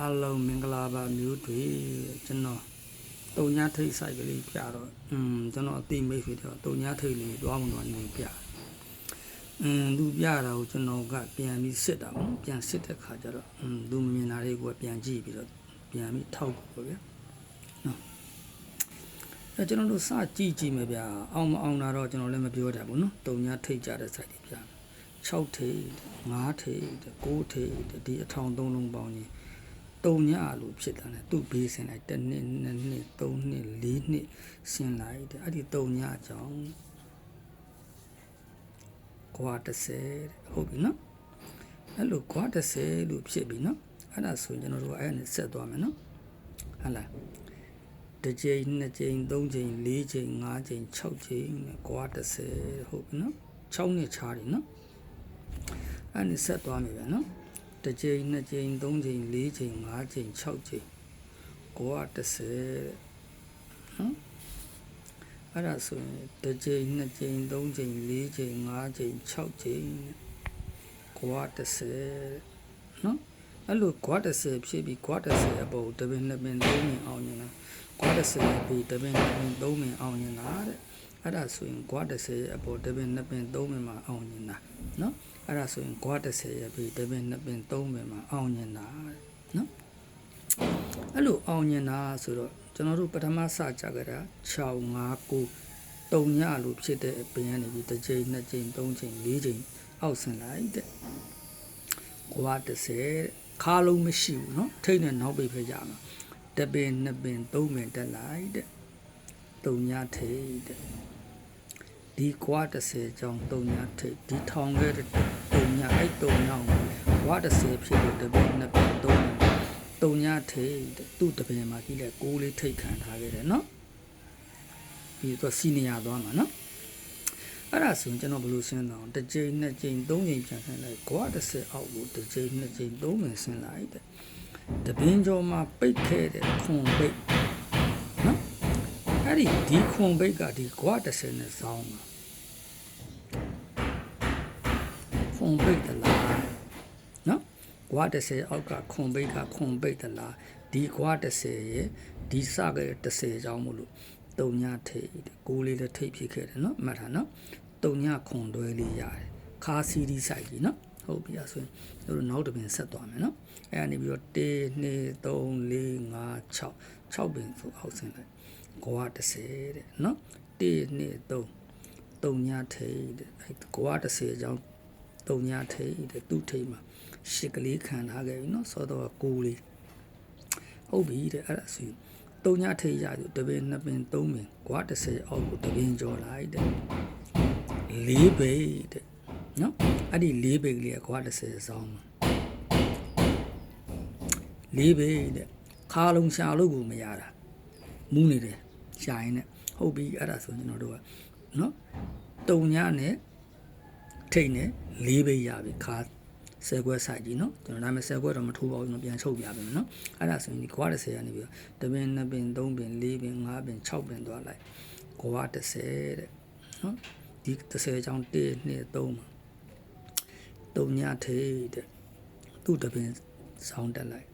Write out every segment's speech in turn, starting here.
အားလုံးမင်္ဂလာပါမျိုးတွေကျွန်တော်တုံညာထိတ်ဆိုင်ကလေးပြတော့อืมကျွန်တော်အတိမိတ်ဆွေတော့တုံညာထိတ်လေးတွားမှတော့နေပြอืมသူပြတာကိုကျွန်တော်ကပြန်ပြီးစစ်တာပေါ့ပြန်စစ်တဲ့ခါကျတော့อืมသူမမြင်တာတွေကိုပြန်ကြည့်ပြီးတော့ပြန်ပြီးထောက်ပေါ့ဗျာနော်အဲကျွန်တော်တို့စကြည့်ကြည့်မယ်ဗျာအောင်မအောင်တာတော့ကျွန်တော်လည်းမပြောတတ်ဘူးနော်တုံညာထိတ်ကြတဲ့ဆိုင်တွေပြ6ထိတ်5ထိတ်9ထိတ်ဒီအထောင်3လုံးပေါင်းရင် တုံညလို့ဖြစ်တာ ਨੇ သူ့ဘေးဆင်လိုက်တစ်နှစ်နှစ်နှစ်သုံးနှစ်လေးနှစ်ဆင်လိုက်တဲ့အဲ့ဒီတုံညအကြောင်းကွာ30တဲ့ဟုတ်ပြီနော်အဲ့လိုကွာ30လို့ဖြစ်ပြီနော်အဲ့ဒါဆိုရင်ကျွန်တော်တို့အဲ့ဒါနဲ့ဆက်သွားမယ်နော်ဟုတ်လားတစ်ကြိမ်နှစ်ကြိမ်သုံးကြိမ်လေးကြိမ်ငါးကြိမ်၆ကြိမ်နဲ့ကွာ30ဟုတ်ပြီနော်6နှစ်ချားတယ်နော်အဲ့ဒါနဲ့ဆက်သွားမယ်ဗျာနော် တစ်ကြိမ်နှစ်ကြိမ်သုံးကြိမ်လေးကြိမ်ငါးကြိမ်၆ကြိမ်ကိုက30နော်အဲ့ဒါဆိုရင်တစ်ကြိမ်နှစ်ကြိမ်သုံးကြိမ်လေးကြိမ်ငါးကြိမ်၆ကြိမ်ကိုက30နော်အဲ့လိုကွာ30ဖြစ်ပြီးကွာ30အပေါ်တပင်နှစ်ပင်သုံးပင်အောင်နေတာကွာ30ပြီးတပင်နှစ်ပင်သုံးပင်အောင်နေတာတဲ့အဲ့ဒါဆိုရင်ကွာ30အပေါ်တပင်နှစ်ပင်သုံးပင်မှာအောင်နေတာနော် အဲ့ဒါဆိုရင်ဂွား30ရပြီတပင်2ပင်3ပင်မှာအောင်ညင်တာနော်အဲ့လိုအောင်ညင်တာဆိုတော့ကျွန်တော်တို့ပထမစကြကြတာ6 5 9တုံညလို့ဖြစ်တဲ့ပင်ကနေပြီးတစ်ချိန်နှစ်ချိန်သုံးချိန်လေးချိန်အောက်ဆင်လိုက်တဲ့ဂွား30ခါလုံးမရှိဘူးနော်ထိတ်နဲ့နောက်ပိတ်ဖြစ်ကြမှာတပင်2ပင်3ပင်တက်လိုက်တဲ့တုံညထိတ်တဲ့ ဒီကွာ30ကြောင်းတုံညာထိပ်ဒီထောင်ခဲ့တဲ့တုံညာအဲ့တုံညာကိုကွာ30ဖြစ်လို့တပည့်နှစ်ပည့်သုံးတုံညာထိပ်သူ့တပည့်မှာကြီးလဲကိုးလေးထိပ်ခံထားခဲ့တယ်နော်ပြီးတော့စီနီယာသွားမှာနော်အဲ့ဒါဆိုရင်ကျွန်တော်ဘယ်လိုဆင်းတော့တစ်ကြိမ်နှစ်ကြိမ်သုံးကြိမ်ပြန်ဆင်းလိုက်ကွာ30အောက်ကိုတစ်ကြိမ်နှစ်ကြိမ်သုံးကြိမ်ဆင်းလိုက်တဲ့တပင်းကျော်မှာပိတ်ခဲ့တဲ့ခွန်ပိတ်နော်အဲ့ဒီဒီခွန်ပိတ်ကဒီကွာ30နဲ့ဆောင်းတာ ခွန်ပိတ်တလားနော်ကွာ30အောက်ကခွန်ပိတ်ကခွန်ပိတ်တလားဒီကွာ30ရဲ့ဒီစခဲ့30ကြောင်းမို့လို့တုံညာထိတ်တဲ့ကိုးလေးလည်းထိတ်ဖြစ်ခဲ့တယ်နော်မှတ်ထားနော်တုံညခွန်တွဲလေးရတယ်ခါစီဒီဆိုင်ကြီးနော်ဟုတ်ပြီအဆိုရင်တို့နောက်တစ်ပင်ဆက်သွားမယ်နော်အဲ့ဒါနေပြီးတော့1 2 3 4 5 6 6ပင်ဆိုအောက်ဆင်းလိုက်ကွာ30တဲ့နော်1 2 3တုံညထိတ်တဲ့အဲ့ကွာ30အကြောင်း တုံညထိတ်တဲ့သူ့ထိတ်မှာရှစ်ကလေးခံထားခဲ့ပြီနော်စောတော့ကိုလေးဟုတ်ပြီတဲ့အဲ့ဒါဆိုရင်တုံညထိတ်ရပြီတပင်နှစ်ပင်သုံးပင်ကွာ30အောက်ကိုတပင်ကျော်လိုက်တဲ့လေးပိတ်တဲ့နော်အဲ့ဒီလေးပိတ်ကလေးကွာ30ဆောင်းမှာလေးပိတ်တဲ့ခါလုံးရှာလို့ကိုမရတာမူးနေတယ်ရှာရင်နဲ့ဟုတ်ပြီအဲ့ဒါဆိုကျွန်တော်တို့ကနော်တုံညနဲ့ ထိတ်နဲ့လေးပိတ်ရပြီခါဆယ်ခွက်ဆိုင်ကြီးနော်ကျွန်တော်ဒါမဲ့ဆယ်ခွက်တော့မထိုးပါဘူးကျွန်တော်ပြန်ချုပ်ပြပေးမယ်နော်အဲ့ဒါဆိုရင်ဒီကွာ30ကနေပြီးတော့တပင်နှစ်ပင်သုံးပင်လေးပင်ငါးပင်6ပင်သွားလိုက်ကွာ30တဲ့နော်ဒီ30ချောင်း1 2 3မှာတုံညထိတ်တဲ့သူ့တပင်ဆောင်းတက်လိုက်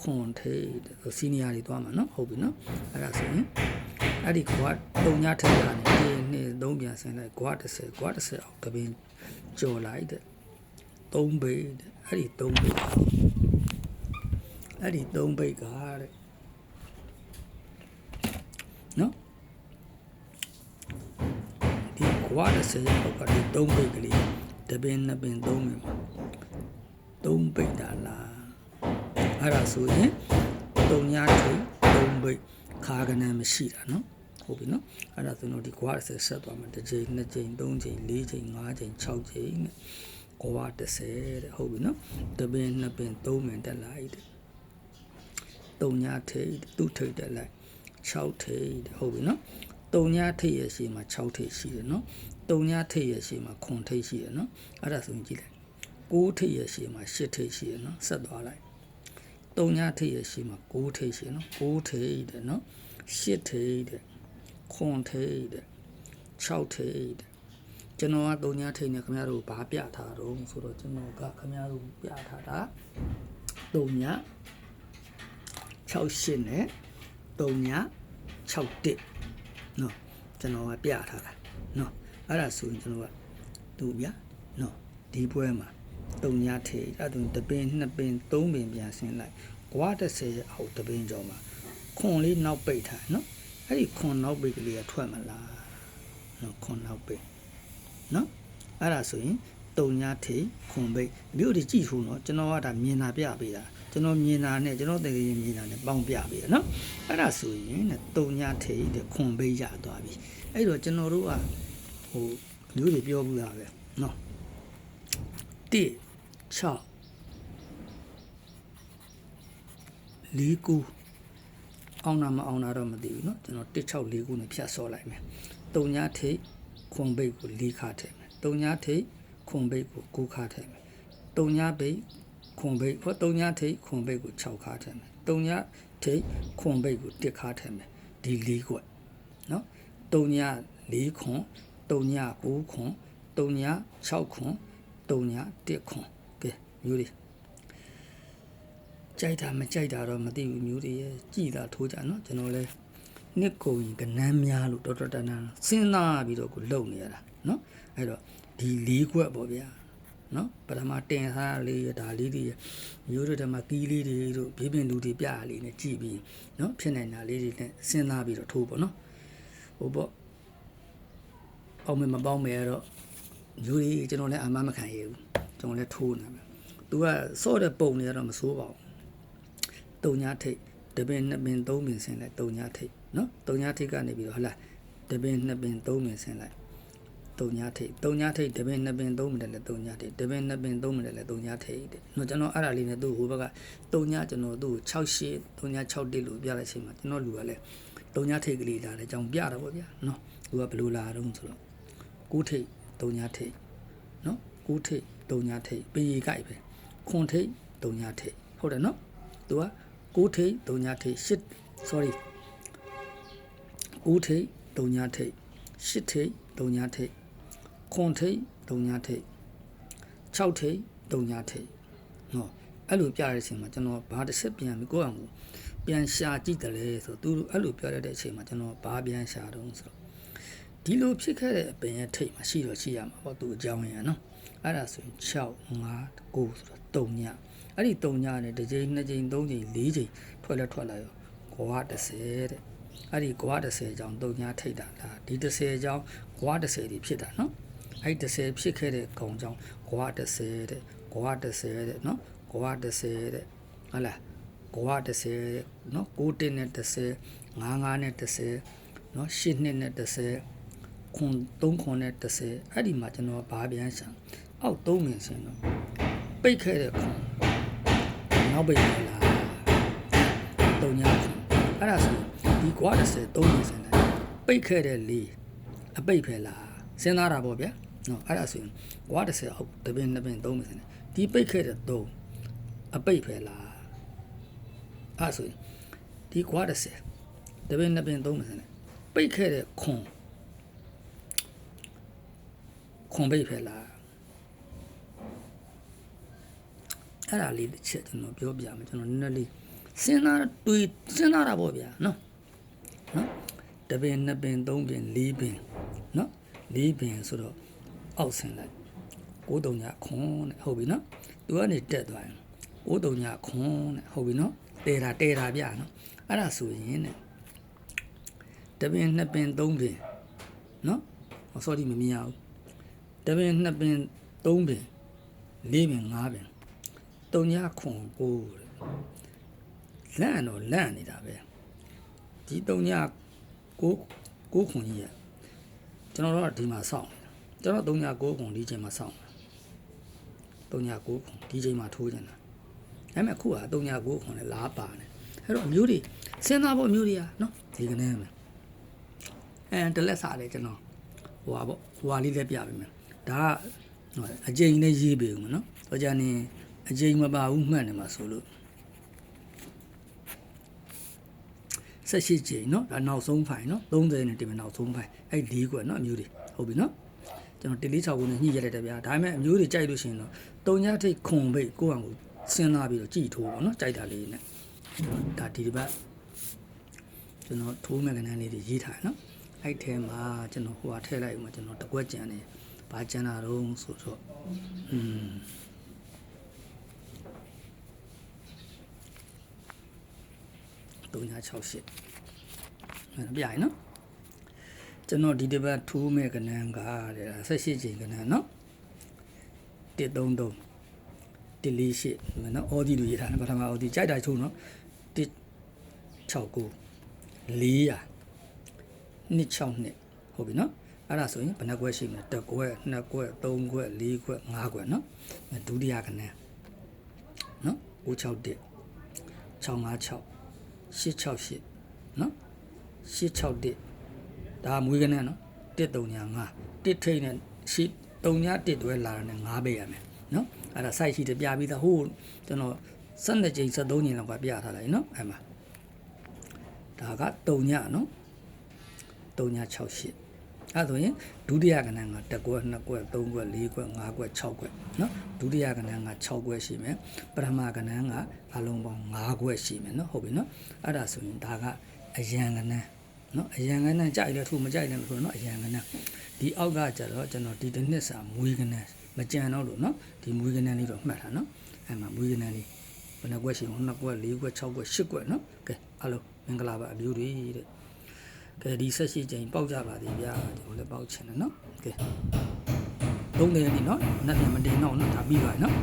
ခွန်ထိတ်တဲ့စီနီယာတွေသွားမှာနော်ဟုတ်ပြီနော်အဲ့ဒါဆိုရင်အဲ့ဒီကွာတုံညထိတ်ကနေ1 2 3ပြန်ဆင်းလိုက်ကွာ30ကွာ30အောင်တပင်ကြော်လိုက်တဲ့3ဘိတ်တဲ့အဲ့ဒီ3ဘိတ်အဲ့ဒီ3ဘိတ်ကတဲ့နော်ဒီကွာ30ရဲ့ပေါက်ကဒီ3ပိတ်ကလေးတပင်နှစ်ပင်3ပင်မှာ3ပိတ်တာလား အဲ့ဒါဆိုရင်တုံညာထုံတုံဘိတ်ခါကနံမရှိတာနော်ဟုတ်ပြီနော်အဲ့ဒါဆိုတော့ဒီကွာ30ဆက်သွားမယ်တစ်ချိန်နှစ်ချိန်သုံးချိန်လေးချိန်ငါးချိန်6ချိန်နဲ့ကွာ30တဲ့ဟုတ်ပြီနော်တပင်နှစ်ပင်သုံးပင်တက်လာ ਈ တဲ့တုံညာထိတ်သူ့ထိတ်တက်လိုက်6ထိတ်တဲ့ဟုတ်ပြီနော်တုံညာထိတ်ရဲ့ရှေ့မှာ6ထိတ်ရှိတယ်နော်တုံညာထိတ်ရဲ့ရှေ့မှာ9ထိတ်ရှိတယ်နော်အဲ့ဒါဆိုရင်ကြည့်လိုက်6ထိတ်ရဲ့ရှေ့မှာ8ထိတ်ရှိတယ်နော်ဆက်သွားလိုက် တုံညာထိပ်ရဲ့ရှေ့မှာ9ထိပ်ရှိတယ်နော်9ထိပ်တဲ့နော်10ထိပ်တဲ့9ထိပ်တဲ့6ထိပ်တဲ့ကျွန်တော်ကတုံညာထိပ်နဲ့ခင်ဗျားတို့ဘာပြထားတော့ဆိုတော့ကျွန်တော်ကခင်ဗျားတို့ပြထားတာတုံညာ68နဲ့3ည61နော်ကျွန်တော်ကပြထားတာနော်အဲ့ဒါဆိုရင်ကျွန်တော်ကသူဗျာနော်ဒီပွဲမှာ 3ညထေအဲ့ဒါတပင်2ပင်3ပင်ပြန်ဆင်းလိုက်ကွာ30ရဲ့အောက်တပင်ကျော်မှာခွန်လေးနောက်ပိတ်ထားနော်အဲ့ဒီခွန်နောက်ပိတ်ကလေးကထွက်မလားနော်ခွန်နောက်ပိတ်နော်အဲ့ဒါဆိုရင်တုံညာထေခွန်ပိတ်မြို့တွေကြည့်ဖို့နော်ကျွန်တော်ကဒါမြင်တာပြပေးတာကျွန်တော်မြင်တာနဲ့ကျွန်တော်တကယ်မြင်တာနဲ့ပေါင်းပြပေးတာနော်အဲ့ဒါဆိုရင်တဲ့တုံညာထေတဲ့ခွန်ပိတ်ရသွားပြီအဲ့တော့ကျွန်တော်တို့ကဟိုမြို့တွေပြောဘူးလားပဲနော် 1 6လေးကူအောင်နာမအောင်နာတော့မသိဘူးเนาะကျွန်တော်16လေးကူနဲ့ဖြတ်စောလိုက်မယ်တုံညာထိတ်ခွန်ဘိတ်ကိုလေးခါထည့်မယ်တုံညာထိတ်ခွန်ဘိတ်ကို9ခါထည့်မယ်တုံညာဘိတ်ခွန်ဘိတ်ဟောတုံညာထိတ်ခွန်ဘိတ်ကို6ခါထည့်မယ်တုံညာထိတ်ခွန်ဘိတ်ကို1ခါထည့်မယ်ဒီလေးကွက်เนาะတုံညာ4ခွန်တုံညာ9ခွန်တုံညာ6ခွန် တုံညာ1ခွန်ကဲမျိုးလေးကြိုက်တာမကြိုက်တာတော့မသိဘူးမျိုးတွေရဲ့ကြည်တာထိုးကြနော်ကျွန်တော်လဲနှစ်ကုန်ရင်ကနန်းများလို့တော်တော်တန်တန်စဉ်းစားပြီးတော့ကိုလုံနေရတာနော်အဲ့တော့ဒီလေးခွက်ပေါ့ဗျာနော်ပထမတင်ထားလေးရဒါလေးတွေရမျိုးတွေတည်းမှာကီးလေးတွေတို့ဘေးပင်လူတွေပြရလေးနဲ့ကြည်ပြီးနော်ဖြစ်နေတာလေးတွေနဲ့စဉ်းစားပြီးတော့ထိုးပေါ့နော်ဟိုပေါ့အောင်မမပေါင်းမယ်တော့ မျိုးတွေကျွန်တော်လည်းအာမမခံရဘူးကျွန်တော်လည်းထိုးနေမှာသူကစော့တဲ့ပုံတွေကတော့မစိုးပါဘူးတုံညာထိတ်တပင်နှစ်ပင်သုံးပင်ဆင်းလိုက်တုံညာထိတ်နော်တုံညာထိတ်ကနေပြီးတော့ဟလာတပင်နှစ်ပင်သုံးပင်ဆင်းလိုက်တုံညာထိတ်တုံညာထိတ်တပင်နှစ်ပင်သုံးပင်တယ်လေတုံညာထိတ်တပင်နှစ်ပင်သုံးပင်တယ်လေတုံညာထိတ်တဲ့နော်ကျွန်တော်အဲ့ဒါလေးနဲ့သူ့ဟိုဘက်ကတုံညာကျွန်တော်သူ့68တုံညာ6တိလို့ပြလိုက်ချိန်မှာကျွန်တော်လူကလည်းတုံညာထိတ်ကလေးလာတယ်ကြောင်ပြတာပေါ့ဗျာနော်သူကဘယ်လိုလာတော့ဆိုတော့ကိုထိတ် တုံညာထိတ်နော်ကိုထိတ်တုံညာထိတ်ပေးရီကြိုက်ပဲခွန်ထိတ်တုံညာထိတ်ဟုတ်တယ်နော်သူကကိုထိတ်တုံညာထိတ်ရှစ် sorry ကိုထိတ်တုံညာထိတ်ရှစ်ထိတ်တုံညာထိတ်ခွန်ထိတ်တုံညာထိတ်6ထိတ်တုံညာထိတ်နော်အဲ့လိုပြရတဲ့အချိန်မှာကျွန်တော်ဘာတစ်ဆက်ပြန်ပြီးကိုယ့်အောင်ကိုပြန်ရှာကြည့်တယ်လေဆိုသူအဲ့လိုပြောရတဲ့အချိန်မှာကျွန်တော်ဘာပြန်ရှာတော့ဆိုတော့ ဒီလိုဖြစ်ခဲ့တဲ့အပင်ရဲ့ထိတ်မှာရှိတော့ရှိရမှာပေါ့သူအကြောင်းရံနော်အဲ့ဒါဆိုရင်6 5 9ဆိုတော့3ညအဲ့ဒီ3ညနဲ့တစ်ချိန်နှစ်ချိန်သုံးချိန်လေးချိန်ထွက်လဲထွက်လာရောကွာ30တဲ့အဲ့ဒီကွာ30ကြောင်း3ညထိတ်တာဒါဒီ30ကြောင်းကွာ30ဒီဖြစ်တာနော်အဲ့ဒီ30ဖြစ်ခဲ့တဲ့ကောင်ကြောင်းကွာ30တဲ့ကွာ30တဲ့နော်ကွာ30တဲ့ဟုတ်လားကွာ30တဲ့နော်6တက်နဲ့30 55နဲ့30နော်8နှစ်နဲ့30 ခွန်3ခွန်နဲ့30အဲ့ဒီမှာကျွန်တော်ဘာပြန်ဆံအောက်3မြင်စင်တော့ပိတ်ခဲ့တဲ့ခွန်နောက်ပိတ်ရလားတုံညာခွန်အဲ့ဒါဆိုဒီကွာ30 3မြင်စင်လိုက်ပိတ်ခဲ့တဲ့လေးအပိတ်ဖယ်လားစဉ်းစားတာပေါ့ဗျာနော်အဲ့ဒါဆိုရင်ကွာ30အောက်တပင်နှစ်ပင်3မြင်စင်ဒီပိတ်ခဲ့တဲ့3အပိတ်ဖယ်လားအဲ့ဆိုရင်ဒီကွာ30တပင်နှစ်ပင်3မြင်စင်ပိတ်ခဲ့တဲ့ခွန် ခွန်ပိတ်ဖယ်လားအဲ့ဒါလေးတစ်ချက်ကျွန်တော်ပြောပြမယ်ကျွန်တော်နည်းနည်းလေးစဉ်းစားတွေးစဉ်းစားတာပေါ့ဗျာနော်နော်တပင်နှစ်ပင်သုံးပင်လေးပင်နော်လေးပင်ဆိုတော့အောက်ဆင်းလိုက်ကိုးတုံညာခွန်တဲ့ဟုတ်ပြီနော်သူကနေတက်သွားရင်ကိုးတုံညာခွန်တဲ့ဟုတ်ပြီနော်တဲတာတဲတာဗျာနော်အဲ့ဒါဆိုရင်တဲ့တပင်နှစ်ပင်သုံးပင်နော်ဟော sorry မမြင်ရဘူး တပင်နှစ်ပင်သုံးပင်လေးပင်ငါးပင်တုံညာခွန်ကိုတဲ့လန့်တော့လန့်နေတာပဲဒီတုံညာကိုကိုခွန်ကြီးရကျွန်တော်တို့ကဒီမှာစောင့်နေတာကျွန်တော်တုံညာကိုခွန်ဒီချိန်မှာစောင့်တာတုံညာကိုခွန်ဒီချိန်မှာထိုးနေတာဒါပေမဲ့အခုကတုံညာကိုခွန်လည်းလားပါနေအဲ့တော့အမျိုးတွေစဉ်းစားဖို့အမျိုးတွေကနော်ဒီကနေ့မယ်အဲတလက်စားတယ်ကျွန်တော်ဟိုပါပေါ့ဟိုဟာလေးလည်းပြပေးမယ် ဒါကအကျိန်နဲ့ရေးပေးဦးမနော်ဆိုကြနေအကျိန်မပါဘူးမှတ်နေမှာဆိုလို့ဆက်ရှိကြိန်နော်ဒါနောက်ဆုံးဖိုင်နော်30နဲ့တင်မယ်နောက်ဆုံးဖိုင်အဲ့၄ကွယ်နော်အမျိုးတွေဟုတ်ပြီနော်ကျွန်တော်တလေး6ကိုနဲ့ညှိရလိုက်တယ်ဗျာဒါပေမဲ့အမျိုးတွေကြိုက်လို့ရှိရင်တော့တုံညထိတ်ခွန်ပိတ်ကိုယ့်အောင်ကိုစဉ်းစားပြီးတော့ကြည်ထိုးပေါ့နော်ကြိုက်တာလေးနဲ့ဒါဒီတစ်ပတ်ကျွန်တော်ထိုးမဲ့ကဏ္ဍလေးတွေရေးထားတယ်နော်အဲ့ထဲမှာကျွန်တော်ဟိုဟာထည့်လိုက်ဦးမှာကျွန်တော်တကွက်ကြံနေတယ် ဘာကြံတာတော့ဆိုတော့อืม3968အဲ့ပြရင်နော်ကျွန်တော်ဒီတစ်ပတ်ထိုးမဲ့ကဏ္ဍကတဲ့18ချိန်ကဏ္ဍနော်133 1လေးရှိမယ်နော်အော်ဒီလိုရေးထားတယ်ပထမအော်ဒီကြိုက်တာချုံနော်169 400 262ဟုတ်ပြီနော် အဲ့ဒါဆိုရင်ဘယ်နှကွက်ရှိမလဲတစ်ကွက်နှစ်ကွက်သုံးကွက်လေးကွက်ငါးကွက်နော်ဒုတိယကဏ္ဍနော်661 656 868နော်861ဒါမွေးကဏ္ဍနော်135 1ထိတ်နဲ့ရှိ3ည1တွဲလာတယ်5ပေးရမယ်နော်အဲ့ဒါ site ရှိတယ်ပြပြီးသားဟိုကျွန်တော်12ကြိမ်73ကြိမ်လောက်ကပြထားလိုက်နော်အဲ့မှာဒါက3ညနော်368 အဲ့ဆိုရင်ဒုတိယကဏ္ဍကတစ်ကွက်နှစ်ကွက်သုံးကွက်လေးကွက်ငါးကွက်6ကွက်နော်ဒုတိယကဏ္ဍက6ကွက်ရှိမယ်ပထမကဏ္ဍကအလုံးပေါင်း5ကွက်ရှိမယ်နော်ဟုတ်ပြီနော်အဲ့ဒါဆိုရင်ဒါကအယံကဏ္ဍနော်အယံကဏ္ဍကြိုက်လဲထူမကြိုက်လဲမထူနော်အယံကဏ္ဍဒီအောက်ကကျတော့ကျွန်တော်ဒီတစ်နှစ်စာမွေးကဏ္ဍမကြံတော့လို့နော်ဒီမွေးကဏ္ဍလေးတော့မှတ်တာနော်အဲ့မှာမွေးကဏ္ဍလေးဘယ်နှကွက်ရှိမလဲနှစ်ကွက်လေးကွက်6ကွက်8ကွက်နော်ကဲအားလုံးမင်္ဂလာပါအမျိုးတွေတဲ့ ကဲဒီဆက်ရှိချိန်ပေါက်ကြပါသေးဗျာဒီလိုလည်းပေါက်ချင်တယ်နော်ကဲသုံးတယ်နေနော်နတ်ပြန်မတင်တော့နော်ဒါပြီးပါနော်